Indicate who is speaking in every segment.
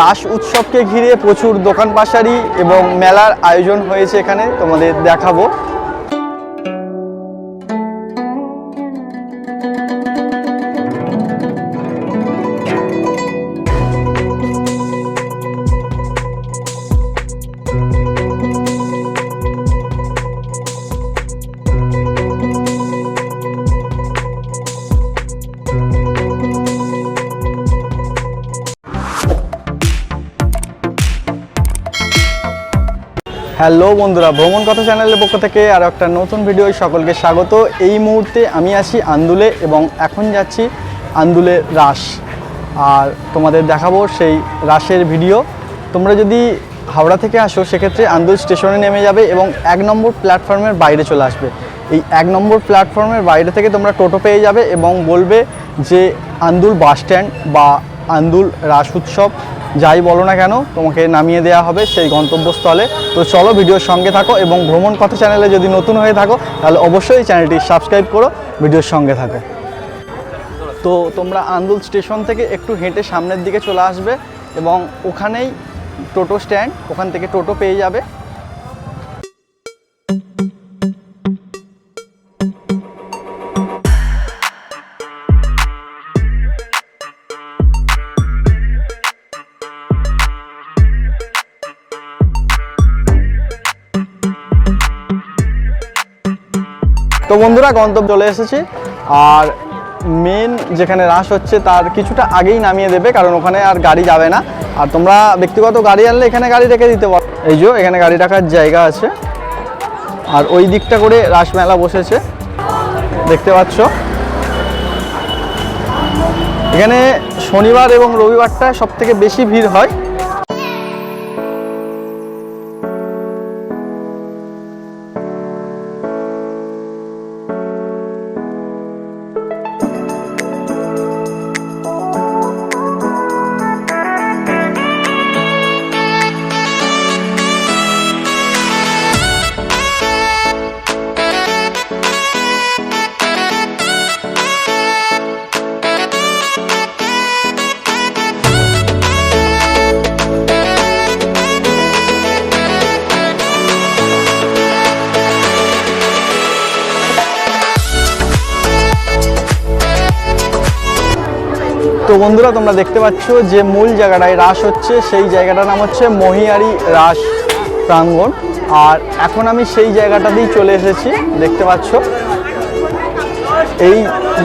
Speaker 1: রাস উৎসবকে ঘিরে প্রচুর দোকান পাশারি এবং মেলার আয়োজন হয়েছে এখানে। তোমাদের দেখাবো। হ্যালো বন্ধুরা, ভ্রমণ কথা চ্যানেলের পক্ষ থেকে আরও একটা নতুন ভিডিও সকলকে স্বাগত। এই মুহূর্তে আমি আছি আন্দুলে এবং এখন যাচ্ছি আন্দুলে রাস। আর তোমাদের দেখাবো সেই রাসের ভিডিও। তোমরা যদি হাওড়া থেকে আসো, সেক্ষেত্রে আন্দুল স্টেশনে নেমে যাবে এবং এক নম্বর প্ল্যাটফর্মের বাইরে চলে আসবে। এই এক নম্বর প্ল্যাটফর্মের বাইরে থেকে তোমরা টোটো পেয়ে যাবে এবং বলবে যে আন্দুল বাস স্ট্যান্ড বা আন্দুল রাস উৎসব। যাই বলো না কেন, তোমাকে নামিয়ে দেওয়া হবে সেই গন্তব্যস্থলে। তো চলো ভিডিওর সঙ্গে থাকো এবং ভ্রমণ কথা চ্যানেলে যদি নতুন হয়ে থাকো, তাহলে অবশ্যই চ্যানেলটি সাবস্ক্রাইব করো, ভিডিওর সঙ্গে থাকো। তো তোমরা আন্দুল স্টেশন থেকে একটু হেঁটে সামনের দিকে চলে আসবে এবং ওখানেই টোটো স্ট্যান্ড ওখান থেকে টোটো পেয়ে যাবে। বন্ধুরা, গন্তব্য চলে এসেছি। আর মেন যেখানে রাস হচ্ছে, তার কিছুটা আগেই নামিয়ে দেবে, কারণ ওখানে আর গাড়ি যাবে না। আর তোমরা ব্যক্তিগত গাড়ি আনলে এখানে গাড়ি রেখে দিতে পারো। এই যে, এখানে গাড়ি রাখার জায়গা আছে। আর ওই দিকটা করে রাসমেলা বসেছে। দেখতে পাচ্ছ? এখানে শনিবার এবং রবিবারটা সব থেকে বেশি ভিড় হয়। তো বন্ধুরা, তোমরা দেখতে পাচ্ছ যে মূল জায়গাটায় রাস হচ্ছে। সেই জায়গাটার নাম হচ্ছে মহিয়ারি রাস প্রাঙ্গণ। আর এখন আমি সেই জায়গাটাতেই চলে এসেছি, দেখতে পাচ্ছ। এই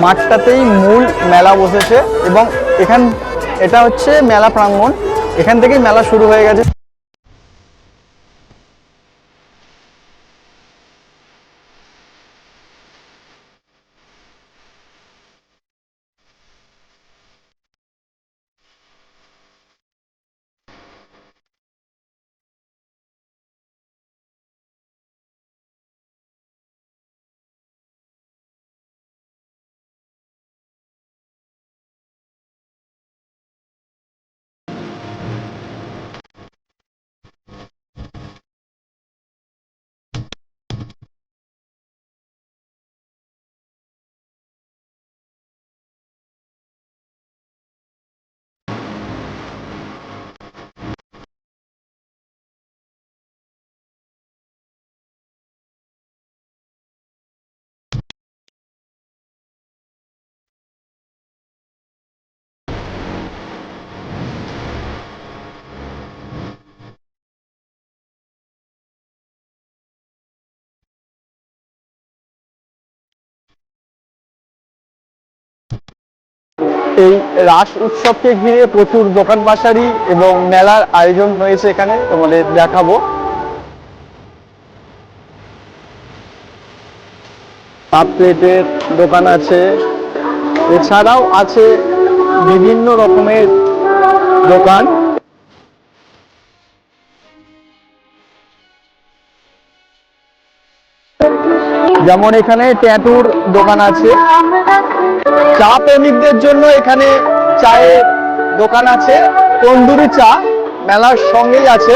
Speaker 1: মাঠটাতেই মূল মেলা বসেছে এবং এখান, এটা হচ্ছে মেলা প্রাঙ্গণ। এখান থেকেই মেলা শুরু হয়ে গেছে। এই রাস উৎসবকে ঘিরে প্রচুর দোকান পাশারি এবং মেলার আয়োজন হয়েছে এখানে। তোমাদের দেখাবো। কাপ প্লেটের দোকান আছে। এছাড়াও আছে বিভিন্ন রকমের দোকান। যেমন এখানে ট্যাটুর দোকান আছে। চা প্রেমিকদের জন্য এখানে চায়ের দোকান আছে। তন্দুরি চা মেলার সঙ্গেই আছে।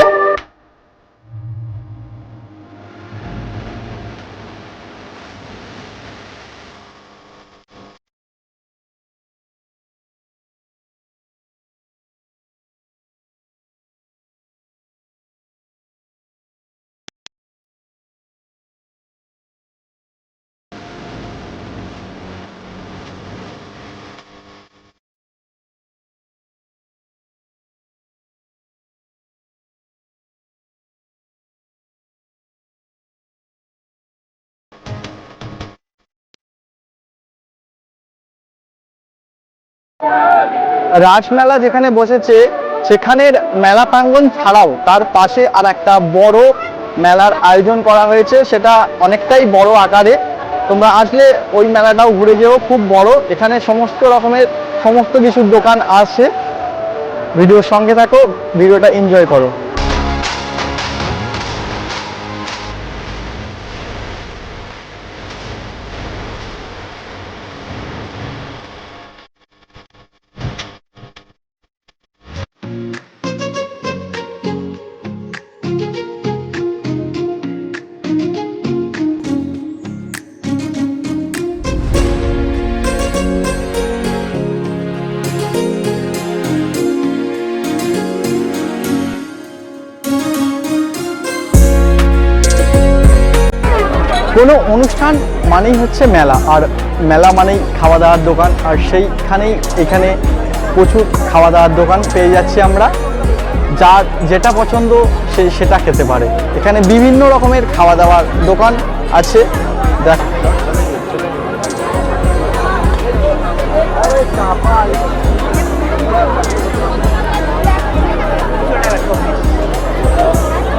Speaker 1: রাসমেলা যেখানে বসেছে, সেখানের মেলা প্রাঙ্গণ ছাড়াও তার পাশে আর একটা বড় মেলার আয়োজন করা হয়েছে। সেটা অনেকটাই বড় আকারে। তোমরা আসলে ওই মেলাটাও ঘুরে যেও, খুব বড়। এখানে সমস্ত রকমের সমস্ত কিছুর দোকান আছে। ভিডিওর সঙ্গে থাকো, ভিডিওটা এনজয় করো। কোনো অনুষ্ঠান মানেই হচ্ছে মেলা, আর মেলা মানেই খাওয়া দাওয়ার দোকান, আর সেইখানেই এখানে প্রচুর খাওয়া দাওয়ার দোকান পেয়ে যাচ্ছি আমরা। যার যেটা পছন্দ সে সেটা খেতে পারে। এখানে বিভিন্ন রকমের খাওয়া দাওয়ার দোকান আছে। দেখ।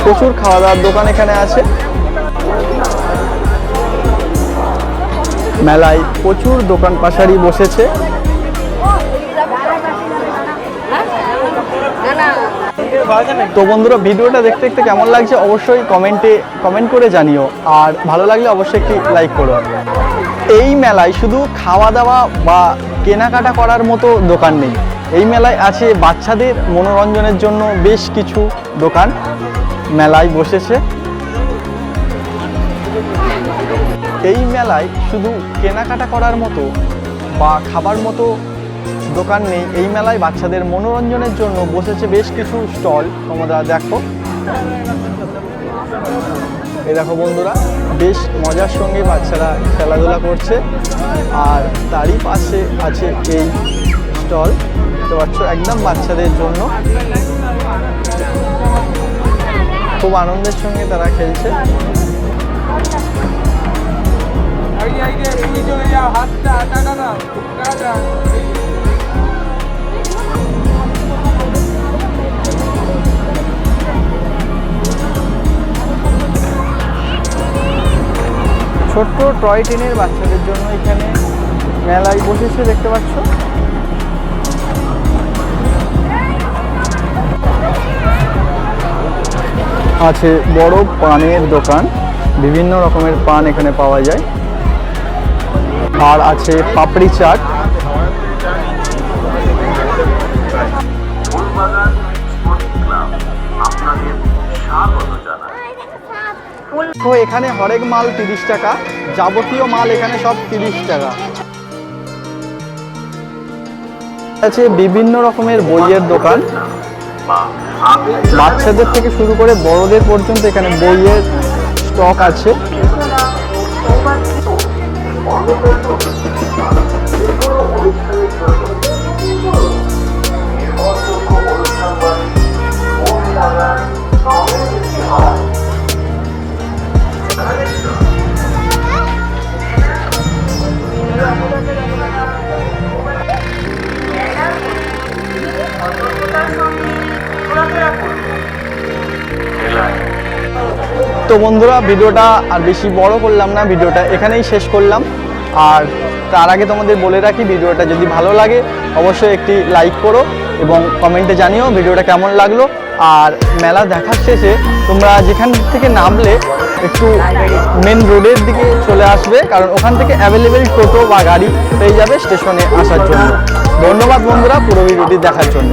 Speaker 1: প্রচুর খাওয়া দাওয়ার দোকান এখানে আছে। মেলায় প্রচুর দোকান পাশারি বসেছে। তো বন্ধুরা, ভিডিওটা দেখতে দেখতে কেমন লাগছে অবশ্যই কমেন্টে, কমেন্ট করে জানিও। আর ভালো লাগলে অবশ্যই একটি লাইক করো। এই মেলায় শুধু খাওয়া দাওয়া বা কেনাকাটা করার মতো দোকান নেই। এই মেলায় আছে বাচ্চাদের মনোরঞ্জনের জন্য বেশ কিছু দোকান মেলায় বসেছে। এই মেলায় শুধু কেনাকাটা করার মতো বা খাবার মতো দোকান নেই, এই মেলায় বাচ্চাদের মনোরঞ্জনের জন্য বসেছে বেশ কিছু স্টল। তোমরা দেখো। এই দেখো বন্ধুরা, বেশ মজার সঙ্গে বাচ্চারা খেলাধুলা করছে। আর তারই পাশে আছে এই স্টল। দেখতে পাচ্ছ, একদম বাচ্চাদের জন্য। খুব আনন্দের সঙ্গে তারা খেলছে।
Speaker 2: হাতটা
Speaker 1: ছোট্ট টয় ট্রেনের বাচ্চাদের জন্য এখানে মেলায় বসেছে, দেখতে পাচ্ছ? আছে বড় পানের দোকান। বিভিন্ন রকমের পান এখানে পাওয়া যায়। আর আছে পাপড়ি চাট। তো এখানে হরেক মাল তিরিশ টাকা, যাবতীয় মাল এখানে সব তিরিশ টাকা। আছে বিভিন্ন রকমের বইয়ের দোকান। বাচ্চাদের থেকে শুরু করে বড়দের পর্যন্ত এখানে বইয়ের স্টক আছে। তো বন্ধুরা, ভিডিওটা আর বেশি বড় করলাম না, ভিডিওটা এখানেই শেষ করলাম। আর তার আগে তোমাদের বলে রাখি, ভিডিওটা যদি ভালো লাগে, অবশ্যই একটি লাইক করো এবং কমেন্টে জানিও ভিডিওটা কেমন লাগল। আর মেলা দেখার শেষে তোমরা যেখান থেকে নামলে একটু মেন রোডের দিকে চলে আসবে, কারণ ওখান থেকে অ্যাভেলেবেল টোটো বা গাড়ি পেয়ে যাবে স্টেশনে আসার জন্য। ধন্যবাদ বন্ধুরা পুরো ভিডিওটি দেখার জন্য।